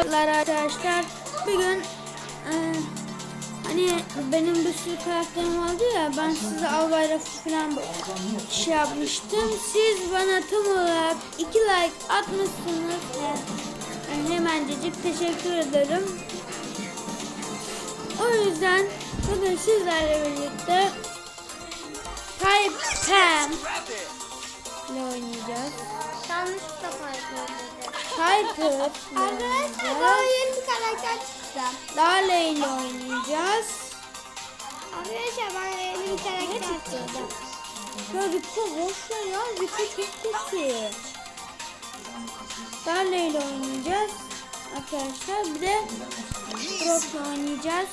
Merhabalar arkadaşlar. Bugün e, hani benim bir sürü karakterim vardı ya ben size al bayrağı falan şey yapmıştım. Siz bana tam olarak 2 like atmışsınız. E, hemencecik teşekkür ederim. O yüzden bugün sizlerle birlikte Pipe Pam ile oynayacağız. Yanlışlıkla paylaşıldı. İle Arkadaşlar daha yeni bir karakter çıktı. Lale ile oynayacağız. Arkadaşlar ben yeni bir karakter çıktı. Ya Rico boş ver ya. Rico çok kötü. Lale ile oynayacağız. Arkadaşlar bir de Brock'la oynayacağız.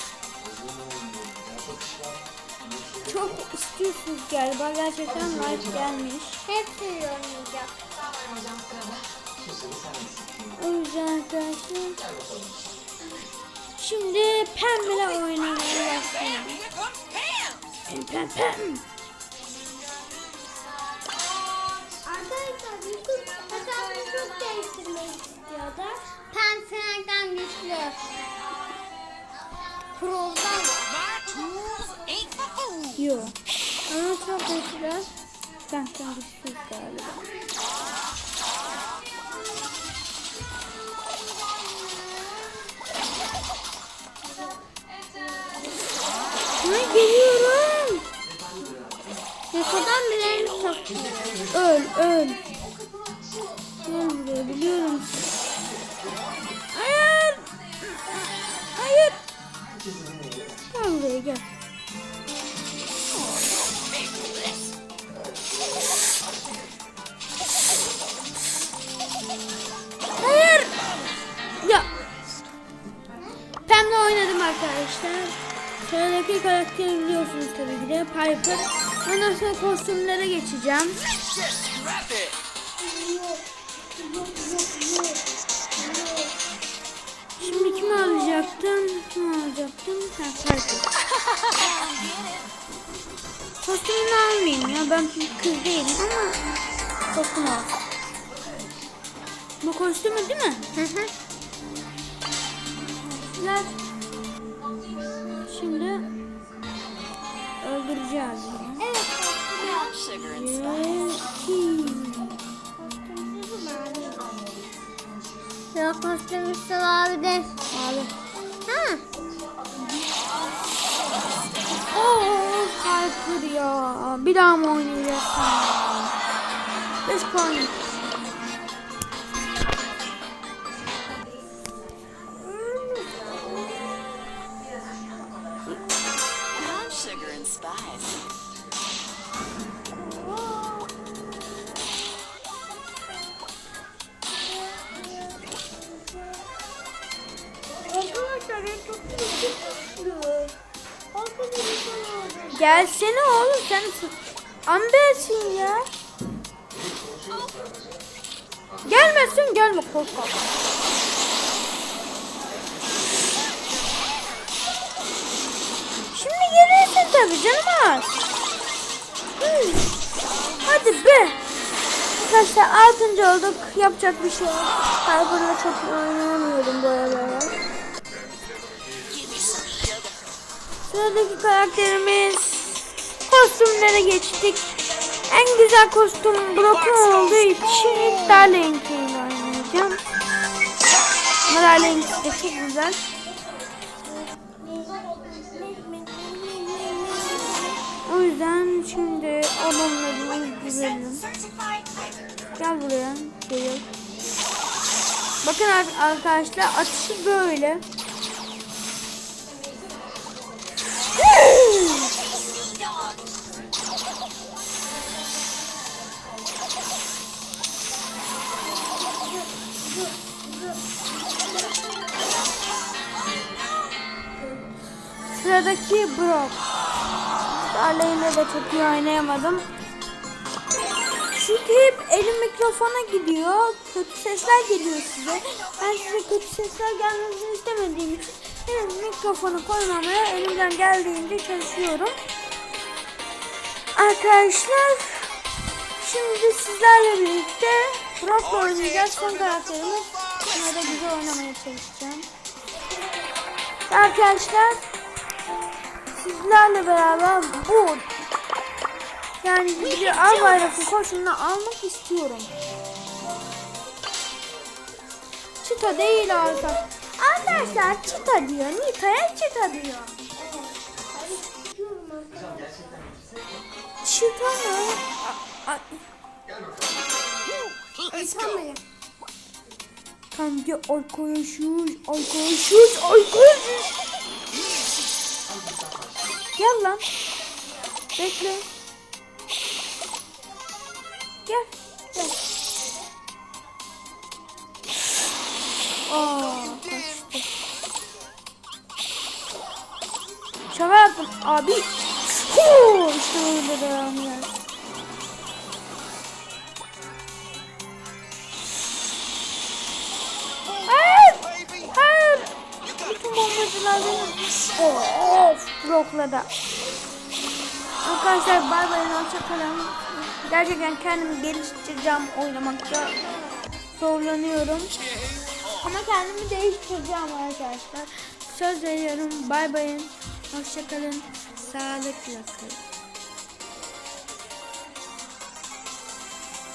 Çok istiyorsunuz galiba. Gerçekten like gelmiş. Hepsini oynayacağım. O yüzden arkadaşlar. Şimdi pembeyle oynamaya başlayalım. Pem pem pem. Arkadaşlar hesabını çok değiştirmek istiyordu. Pen Frank'ten güçlü. Pro'dan Yok. Ama çok güçlü. Benden güçsüz galiba. Geliyorum? Yukarıdan bileğimi soktu. Öl öl. Gel buraya biliyorum. Hayır. Hayır. Gel buraya gel. Hayır. Ya. Pem'le oynadım arkadaşlar. Sıradaki karakteri biliyorsunuz tabii ki de Piper. Ondan sonra kostümlere geçeceğim. Şimdi kimi alacaktım? Kimi alacaktım? Ha, Piper. Kostümünü almayayım ya. Ben kız değilim ama kostüm al. Bu kostümü değil mi? Hı hı. Ver. Şimdi öldüreceğiz. Evet. Sugar and spice. Ya kostüm üstü abi de. Abi. Ha. Oh Piper ya. Bir daha mı oynayacaksın? Beş puan. Spice. Arkadaşlar ben. Gelsene oğlum sen Ambersin ya. Gelmesin gelme korkma. Şimdi gelirsin tabii canım az. Hı. Hadi be. Arkadaşlar altıncı olduk. Yapacak bir şey yok. Harbar'la çok oynayamıyorum bu aralar. Sıradaki karakterimiz kostümlere geçtik. En güzel kostüm Brock'un olduğu için ilk Darling'ini oynayacağım. Ama Darling de çok güzel. Yüzden şimdi adamlarımı gidelim. Gel buraya. Geliyor. Bakın ar- arkadaşlar atışı böyle. Sıradaki Brock. Darley'le de çok iyi oynayamadım. Çünkü hep elim mikrofona gidiyor. Kötü sesler geliyor size. Ben size kötü sesler gelmesini istemediğim için elim mikrofonu koymamaya elimden geldiğince çalışıyorum. Arkadaşlar şimdi sizlerle birlikte Brock'la oynayacağız. Son karakterimiz da güzel oynamaya çalışacağım. Arkadaşlar sizlerle beraber bu yani bir av bayrağı koşusunu almak istiyorum. Çita değil artık. Arkadaşlar çita diyor. Nita'ya çita diyor. Çita mı? A- a- Atamayın. Kanka arkadaşız, arkadaşız. Gel lan. Bekle. Gel, gel. Aa, kaçtı. Şaka yaptım abi. Huu, işte öyle devam eder. Of. Blokladı. Arkadaşlar bay bay hoşçakalın. Gerçekten kendimi geliştireceğim oynamakta. Zorlanıyorum. Ama kendimi değiştireceğim arkadaşlar. Söz veriyorum. Bay bayın. Hoşçakalın. Sağlıkla kalın.